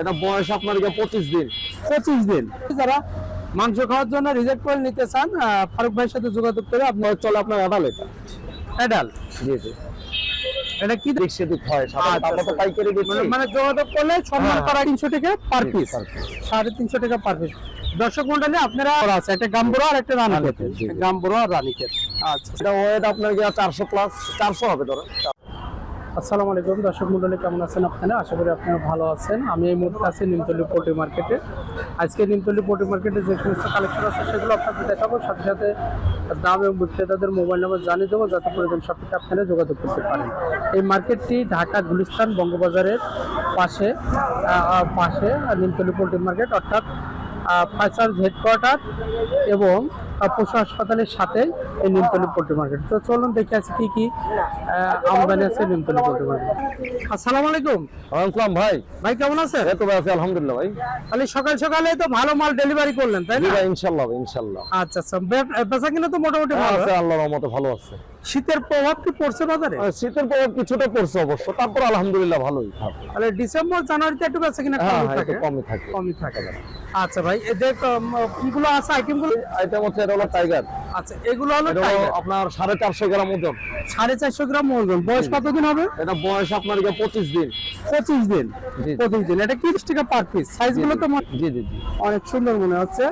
এটা বয়স আপনার পঁচিশ দিন। পঁচিশ দিন। যারা মাংস খাওয়ার জন্য রিজেক্ট করে নিতে চান ফারুক ভাইয়ের সাথে যোগাযোগ করে আপনি বয়স চলে আপনার আড়াল এটা। অ্যাডাল জি জি। এটা কি হয় আচ্ছা, তো আচ্ছা। পাইকারি মানে- মানে যোগাযোগ করলে সম্মান হ্যাঁ। করা তিনশো টাকা পার পিস সাড়ে তিনশো টাকা পার পিস দর্শক মন্ডলী আপনারা আছে একটা গাম্বুরা আর একটা রানীক্ষেত। আর রানীক্ষেত আচ্ছা এটা ওয়েট আপনার চারশো প্লাস চারশো হবে ধরো। আসসালামু আলাইকুম, দর্শক মন্ডলী, কেমন আছেন আপনারা? আশা করি আপনারা ভালো আছেন। আমি এই মুহূর্তে আছি নিমতলি পোল্ট্রি মার্কেটে। আজকে নিমতলি পোল্ট্রি মার্কেটে যে সমস্ত কালেকশন আছে, সেগুলো আপনাদের দেখাবো। সাথে সাথে দাম এবং বিক্রেতাদের মোবাইল নাম্বার জানিয়ে দেবো, যাতে প্রয়োজন সাপেক্ষে আপনারা যোগাযোগ করতে পারেন। এই মার্কেটটি ঢাকা গুলিস্তান বঙ্গবাজারের পাশে পাশে নিমতলি পোল্ট্রি মার্কেট, অর্থাৎ ফাইসার হেডকোয়ার্টার এবং পশু হাসপাতালের সাথে এই নিমতলি পোল্ট্রি মার্কেট। তো চলুন দেখে আছি কি কি আমদানি আছে নিমতলি পোল্ট্রি মার্কেট। আসসালামু আলাইকুম। আসসালাম ভাই। ভাই কেমন আছেন? এই তো ভাই আছি আলহামদুলিল্লাহ ভাই। তাহলে সকাল সকালে তো ভালো মাল ডেলিভারি করলেন তাই না? ভাই ইনশাল্লাহ ভাই আচ্ছা আচ্ছা। বেচা কিনা তো মোটামুটি ভালো। আছে আল্লাহর রহমতে ভালো আছে। শীতের প্রভাব কি পড়ছে বাজারে? শীতের প্রভাব কিছুটা পড়ছে অবশ্য তারপর আলহামদুলিল্লাহ ভালোই তাহলে ডিসেম্বর জানুয়ারিতে একটু বেচা কিনা হ্যাঁ কম হ্যাঁ থাকে? কমই থাকে। কমই থাকে। আচ্ছা ভাই এদের কিগুলো আছে আইটেমগুলো? আইটেম হচ্ছে এটা হলো টাইগার আচ্ছা এগুলো হলো টাইগার। আপনার সাড়ে চারশো গ্রাম ওজন। সাড়ে চারশো গ্রাম ওজন। বয়স কতদিন হবে? এটা বয়স আপনার পঁচিশ দিন। পঁচিশ দিন। পঁচিশ দিন। এটা তিরিশ টাকা পার পিস সাইজগুলো তো জি জি জি। অনেক সুন্দর মনে হচ্ছে।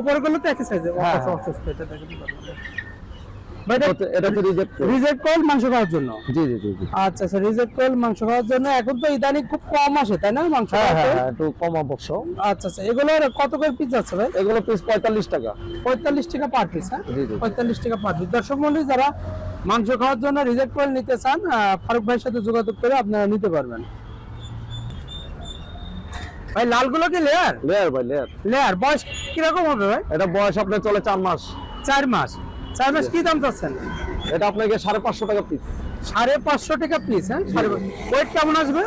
উপরগুলো তো একই সাইজে হ্যাঁ, হ্যাঁ। অসুস্থ এটা দেখেন। এটা তো রিজেক্ট রিজেক্ট কল মাংস খাওয়ার জন্য? জি জি জি আচ্ছা আচ্ছা রিজেক্ট কল মাংস খাওয়ার জন্য। এখন তো ইদানিং খুব কম আসে তাই না মাংস হ্যাঁ হ্যাঁ? হ্যাঁ, একটু কম অবশ্য। আচ্ছা আচ্ছা এগুলোর কত করে পিস আছে ভাই? এগুলো পিস পঁয়তাল্লিশ টাকা। পঁয়তাল্লিশ টাকা পার পিস হ্যাঁ। পঁয়তাল্লিশ টাকা পার পিস দর্শক মন্ডলী যারা মাংস খাওয়ার জন্য রিজেক্ট কল নিতে চান ফারুক ভাইয়ের সাথে যোগাযোগ করে আপনারা নিতে পারবেন। ভাই লালগুলো কি লেয়ার লেয়ার ভাই লেয়ার লেয়ার বয়স কীরকম হবে ভাই? এটা বয়স আপনার চলে চার মাস। চার মাস। চার মাস কি দাম চাচ্ছেন? এটা আপনাকে সাড়ে পাঁচশো টাকা পিস সাড়ে পাঁচশো টাকা পিস হ্যাঁ? সাড়ে ওয়েট কেমন আসবে?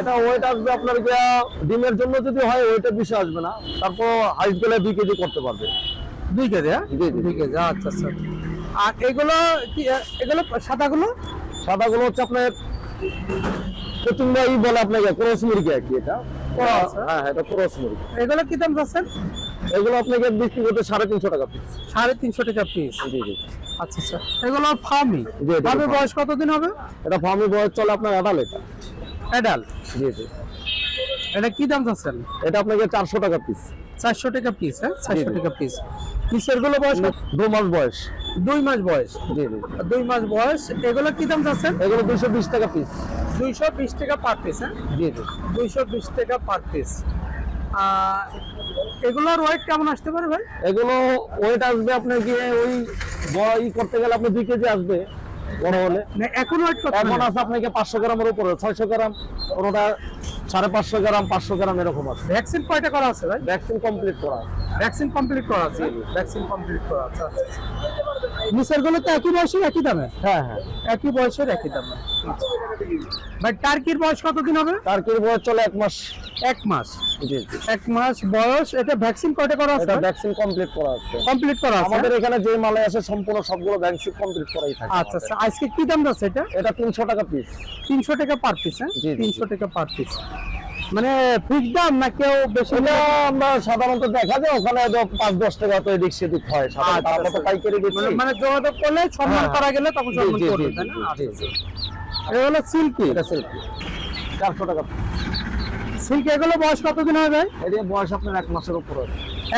এটা ওয়েট আসবে আপনার গিয়া ডিমের জন্য যদি হয় ওয়েটে বেশি আসবে না। তারপর হাইট গেলে দুই কেজি করতে পারবে। দুই কেজি হ্যাঁ। দুই কেজি আচ্ছা আচ্ছা। আর এগুলো কি এগুলো সাদাগুলো? সাদাগুলো হচ্ছে আপনার ই বলে আপনাকে ক্রস মুরগি আর কি এটা। হ্যাঁ হ্যাঁ, এটা ক্রস মুরগি। এগুলো কি দাম চাচ্ছেন? এগুলো আপনাকে বিক্রি করতে সাড়ে তিনশো টাকা পিস সাড়ে তিনশো টাকা পিস জি জি। আচ্ছা আচ্ছা। এগুলো ফার্মি জি, ফার্মি বয়স কতদিন হবে? এটা ফার্মি বয়স চলে আপনার আড়াল এটা। অ্যাডাল জি জি। এটা কি দাম চাচ্ছেন? এটা আপনাকে চারশো টাকা পিস চারশো টাকা পিস হ্যাঁ? চারশো টাকা পিস পিসেরগুলো বয়স? দু মাস বয়স। দুই মাস বয়স। জি জি। দুই মাস বয়স। এগুলো কি দাম চাচ্ছেন? এগুলো দুশো বিশ টাকা পিস দুইশো বিশ টাকা পার পিস হ্যাঁ? জি জি। দুইশো বিশ টাকা পার পিস এগুলোর ওয়েট কেমন আসতে পারে ভাই? এগুলো ওয়েট আসবে আপনার গিয়ে ওই বড় ই করতে গেলে আপনি দুই কেজি আসবে বড় হলে। না, এখন ওয়েট এখন আছে আপনাকে পাঁচশো গ্রামের উপরে ছয়শো গ্রাম কোনোটা সাড়ে পাঁচশো গ্রাম পাঁচশো গ্রাম এরকম আছে। ভ্যাকসিন কয়টা করা আছে ভাই? ভ্যাকসিন কমপ্লিট করা। ভ্যাকসিন কমপ্লিট করা আছে। ভ্যাকসিন কমপ্লিট করা আছে আচ্ছা আচ্ছা। নিচেরগুলো তো একই বয়সের একই দামে? হ্যাঁ হ্যাঁ। একই বয়সের একই দামে। ভাই টার্কির বয়স কতদিন হবে? তার কি বয়স চলে এক মাস। এক মাস। জি এক মাস বয়স। এটা ভ্যাকসিন কয়টা করা আছে? এটা ভ্যাকসিন কমপ্লিট করা আছে। কমপ্লিট করা আছে? আমাদের এখানে যে মালে আছে সম্পূর্ণ সবগুলো ভ্যাকসিন কমপ্লিট করাই থাকে আচ্ছা আচ্ছা। আজকে কি দাম আছে এটা? এটা তিনশো টাকা পিস তিনশো টাকা পার পিস হ্যাঁ? জি, জি, তিনশো টাকা পার পিস মানে ফিক্স দাম না কেউ বেশি আমরা সাধারণত দেখা যায় ওখানে পাঁচ দশ টাকা তো এদিক সেদিক হয়। সাধারণত আচ্ছা, আচ্ছা। পাইকারি মানে মানে যোগাযোগ করলে সম্মান হ্যাঁ। করা গেলে তখন সম্মান করবে। এটা হলো সিল্কি? এটা সিল্কি। চারশো টাকা। সিল্কি এগুলো বয়স কতদিন হবে ভাই এটা বয়স আপনার এক মাসের উপরে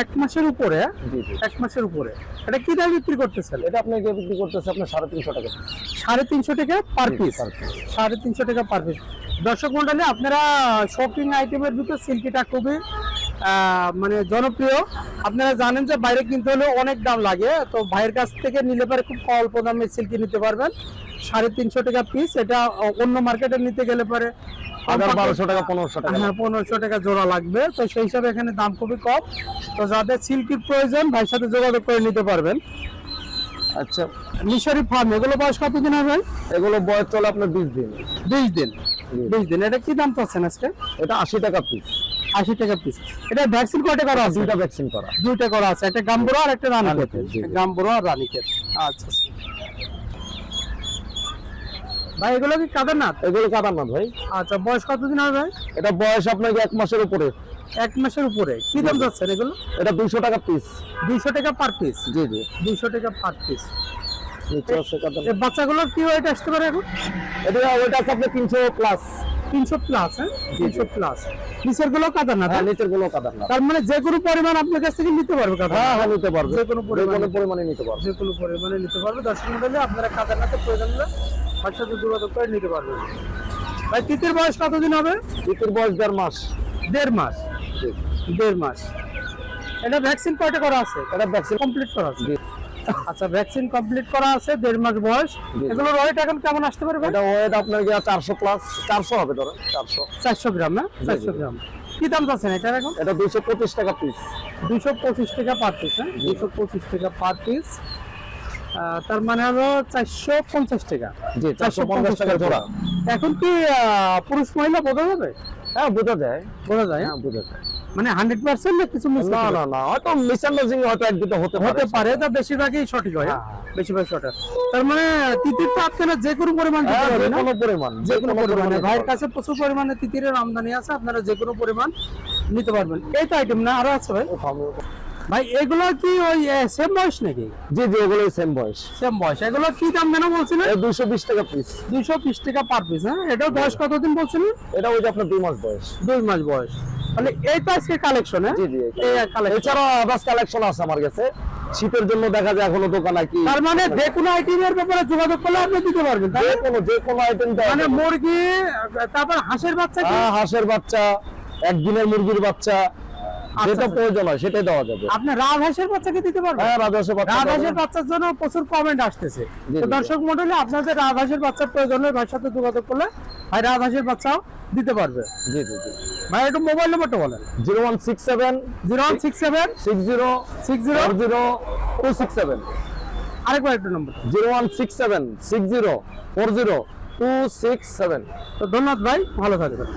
এক মাসের উপরে? হ্যাঁ? এক মাসের উপরে। এটা কি দাম বিক্রি করতেছেন? এটা আপনাকে বিক্রি করতেছে আপনার সাড়ে তিনশো টাকা। সাড়ে তিনশো টাকা পার পিস সাড়ে তিনশো টাকা পার পিস দর্শক মন্ডলী আপনারা শপিং আইটেমের ভিতরে সিল্কিটা খুবই মানে জনপ্রিয়। আপনারা জানেন যে বাইরে কিনতে হলে অনেক দাম লাগে। তো ভাইয়ের কাছ থেকে নিলে পারে খুব অল্প দামে সিল্কি নিতে পারবেন। সাড়ে তিনশো টাকা পিস এটা অন্য মার্কেটে নিতে গেলে পারে বারোশো টাকা পনেরোশো টাকা হ্যাঁ পনেরোশো টাকা জোড়া লাগবে। তো সেই হিসাবে এখানে দাম খুবই কম। তো যাদের সিল্কির প্রয়োজন ভাইয়ের সাথে যোগাযোগ করে নিতে পারবেন। আচ্ছা। মিশরি ফার্ম এগুলো বয়স কতদিন হবে এগুলো বয়স চলে আপনার বিশ দিন। বিশ দিন। বিশ দিন। এটা কি দাম পাচ্ছেন আজকে? এটা আশি টাকা পিস আশি টাকা পিস এটা ভ্যাকসিন কয়টা করা আছে? দুইটা ভ্যাকসিন করা। দুইটা করা আছে। একটা গাম্বুরা আর একটা রানীক্ষেত। গাম্বুরা আর রানীক্ষেত আচ্ছা আচ্ছা। ভাই এগুলো কি কাদের না এগুলো কাটার না ভাই। আচ্ছা বয়স কতদিন হবে ভাই? এটা বয়স আপনাকে এক মাসের উপরে। এক মাসের উপরে। কি দাম যাচ্ছেন এগুলো? এটা দুইশো টাকা পিস দুইশো টাকা পার পিস জি জি। দুইশো টাকা পার পিস কি ওয়েট আসতে পারে এখন? এটা আছে আপনার তিনশো প্লাস তিনশো প্লাস হ্যাঁ? তিনশো প্লাস নিচেরগুলো কাদার না হ্যাঁ নিচের কোনো কাটার না তার মানে যে কোনো পরিমাণ আপনার কাছ থেকে নিতে পারবে হ্যাঁ হ্যাঁ নিতে পারবে। যে কোনো পরিমাণে। পরিমাণে নিতে পারবে। যে কোনো পরিমাণে নিতে পারবে। দর্শক মন্ডলী আপনারা কাদার নাতে প্রয়োজন তার সাথে যোগাযোগ করে নিতে পারবেন ভাই তিতির বয়স কতদিন হবে? ইতির বয়স দেড় মাস। দেড় মাস। দেড় মাস। এটা ভ্যাকসিন কয়টা করা আছে? এটা ভ্যাকসিন কমপ্লিট করা আছে? আচ্ছা ভ্যাকসিন কমপ্লিট করা আছে দেড় মাস বয়স। এগুলো ওয়েট এখন কেমন আসতে পারে ভাই? এটা ওয়েট আপনার গিয়ে চারশো প্লাস চারশো হবে ধরো চারশো। চারশো গ্রাম না চারশো গ্রাম। কি দাম পাচ্ছেন এটা এখন? এটা দুইশো পঁচিশ টাকা পিস দুশো পঁচিশ টাকা পার পিস হ্যাঁ? দুশো পঁচিশ টাকা পার পিস তার মানে হলো চারশো পঞ্চাশ টাকা। জি চারশো পঞ্চাশ টাকা জোড়া। এখন কি পুরুষ মহিলা বোঝা যাবে? হ্যাঁ বোঝা যায়। বোঝা যায়? হ্যাঁ বোঝা যায়। মানে হান্ড্রেড পার্সেন্ট না কিছু না না না হয়তো মিসআন্ডারস্ট্যান্ডিং হয়তো এক দুটো হতে হতে পারে তা বেশিরভাগই সঠিক হয় হ্যাঁ, বেশিরভাগ সঠিক। তার মানে তিতিরটা আপনারা যে কোনো পরিমাণ দিতে হ্যাঁ, পারবেন যে না? কোনো পরিমাণ যে কোনো পরিমাণে। ভাইয়ের কাছে প্রচুর পরিমাণে তিতিরের আমদানি আছে আপনারা যে কোনো পরিমাণ নিতে পারবেন। এই তো আইটেম না আরও আছে ভাই। ভাই এগুলো কি ওই সেম বয়স নাকি? জি জি ওগুলোই সেম বয়স। সেম বয়স। এগুলো কি দাম বলছিলেন? দুইশো বিশ টাকা পিস দুইশো বিশ টাকা পার পিস হ্যাঁ? এটাও বয়স কতদিন বলছিলেন? এটা ওই যে আপনার দুই মাস বয়স। দুই মাস বয়স। তো আজকে কালেকশন হ্যাঁ? জি জি এছাড়াও আদার্স কালেকশন আছে আমার কাছে। শীতের জন্য দেখা যায় এখনও দোকান কি তার মানে যে কোনো আইটেমের ব্যাপারে যোগাযোগ করলে আপনি দিতে পারবেন যে? কোনো যে কোনো আইটেম মানে মুরগি তারপর হাঁসের বাচ্চা হাঁসের বাচ্চা একদিনের মুরগির বাচ্চা যেটা আচ্ছা। প্রয়োজন হয় সেটাই দেওয়া যাবে। আপনি হাঁসের বাচ্চাকে দিতে পারবেন? হ্যাঁ বাচ্চা বাচ্চার জন্য প্রচুর কমেন্ট আসতেছে। তো দর্শক মন্ডলী আপনাদের বাচ্চার প্রয়োজন ভাইয়ের সাথে যোগাযোগ করলে ভাই বাচ্চাও দিতে পারবে। জি জি জি। ভাই একটু মোবাইল নাম্বারটা বলেন। Zero one six seven zero one six seven six zero six zero zero two six seven. আরেকবার একটু number zero one six seven six zero four zero two six seven. তো ধন্যবাদ ভাই ভালো থাকবেন।